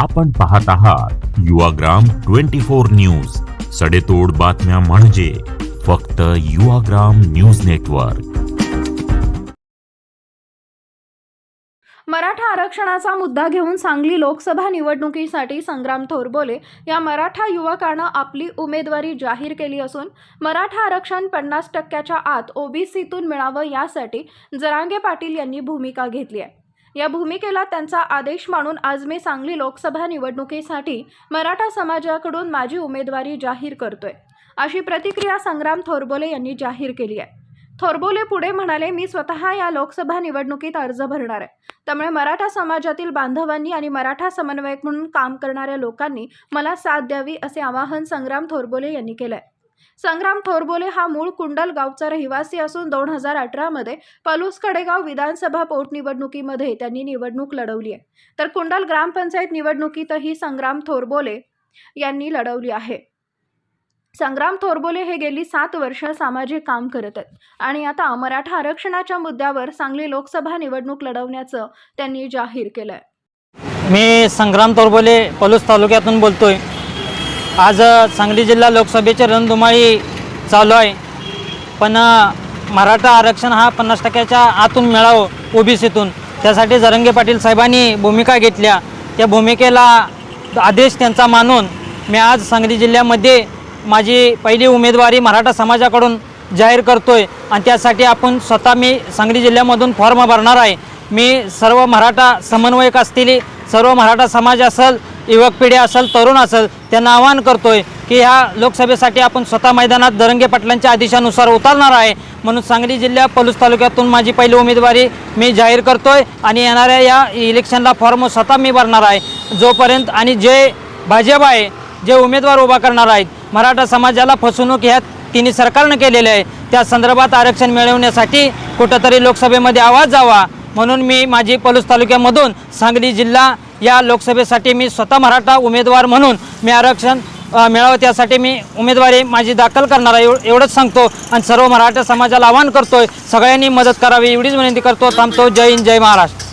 आपण पाहत आहात युवाग्राम ट्वेंटी फोर न्यूज. सडेतोड बातम्या म्हणजे फक्त युवाग्राम न्यूज नेटवर्क. मराठा आरक्षणाचा मुद्दा घेऊन सांगली लोकसभा निवडणुकीसाठी संग्राम थोरबोले या मराठा युवकानं आपली उमेदवारी जाहीर केली असून मराठा आरक्षण पन्नास टक्क्याच्या आत ओबीसीतून मिळावं यासाठी जरांगे पाटील यांनी भूमिका घेतली आहे. या भूमिकेला त्यांचा आदेश मानून आज मी सांगली लोकसभा निवडणुकीसाठी मराठा समाजाकडून माझी उमेदवारी जाहीर करतोय. अशी प्रतिक्रिया संग्राम थोरबोले यांनी जाहीर केली आहे. थोरबोले पुढे म्हणाले मी स्वतः या लोकसभा निवडणुकीत अर्ज भरणार आहे. त्यामुळे मराठा समाजातील बांधवांनी आणि मराठा समन्वयक म्हणून काम करणाऱ्या लोकांनी मला साथ द्यावी असे आवाहन संग्राम थोरबोले यांनी केलं आहे संग्राम थोरबोले हा मूळ कुंडल गावचा रहिवासी असून दोन हजार अठरामध्ये पलूस कडेगाव विधानसभा पोटनिवडणुकीमध्ये त्यांनी निवडणूक लढवली आहे. तर कुंडल ग्रामपंचायत निवडणुकीतही संग्राम थोरबोले यांनी लढवली आहे. संग्राम थोरबोले हे गेली सात वर्ष सामाजिक काम करत आहेत आणि आता मराठा आरक्षणाच्या मुद्द्यावर सांगली लोकसभा निवडणूक लढवण्याचं त्यांनी जाहीर केलं आहे मी संग्राम थोरबोले पलूस तालुक्यातून बोलतोय. आज सांगली जिल्हा लोकसभेची रणधुमाळी चालू आहे. पण मराठा आरक्षण हा पन्नास टक्क्याच्या आतून मिळावं ओबीसीतून. त्यासाठी जरंगे पाटील साहेबांनी भूमिका घेतल्या. त्या भूमिकेला आदेश त्यांचा मानून मी आज सांगली जिल्ह्यामध्ये माझी पहिली उमेदवारी मराठा समाजाकडून जाहीर करतो आहे आणि त्यासाठी आपण स्वतः मी सांगली जिल्ह्यामधून फॉर्म भरणार आहे. मी सर्व मराठा समन्वयक असतील सर्व मराठा समाज असेल युवक पिढी असेल तरुण असेल त्यांना आवाहन करतोय की ह्या लोकसभेसाठी आपण स्वतः मैदानात दरंगे पाटलांच्या आदेशानुसार उतरणार आहे. म्हणून सांगली जिल्ह्या पलूस तालुक्यातून माझी पहिली उमेदवारी मी जाहीर करतोय आणि येणाऱ्या या इलेक्शनला फॉर्म स्वतः मी भरणार आहे. जोपर्यंत आणि जे भाजप आहे जे उमेदवार उभा करणार आहेत मराठा समाजाला फसवणूक ह्या तिन्ही सरकारनं केलेले आहे. त्या संदर्भात आरक्षण मिळवण्यासाठी कुठंतरी लोकसभेमध्ये आवाज जावा. म्हणून मी माझी पलूस तालुक्यामधून सांगली जिल्हा या लोकसभेसाठी मी स्वतः मराठा उमेदवार म्हणून मी आरक्षण मिळावं त्यासाठी मी उमेदवारी माझी दाखल करणार आहे. एव- एवढंच सांगतो आणि सर्व मराठा समाजाला आवाहन करतोय. सगळ्यांनी मदत करावी एवढीच विनंती करतो. थांबतो. जय हिंद जय महाराष्ट्र.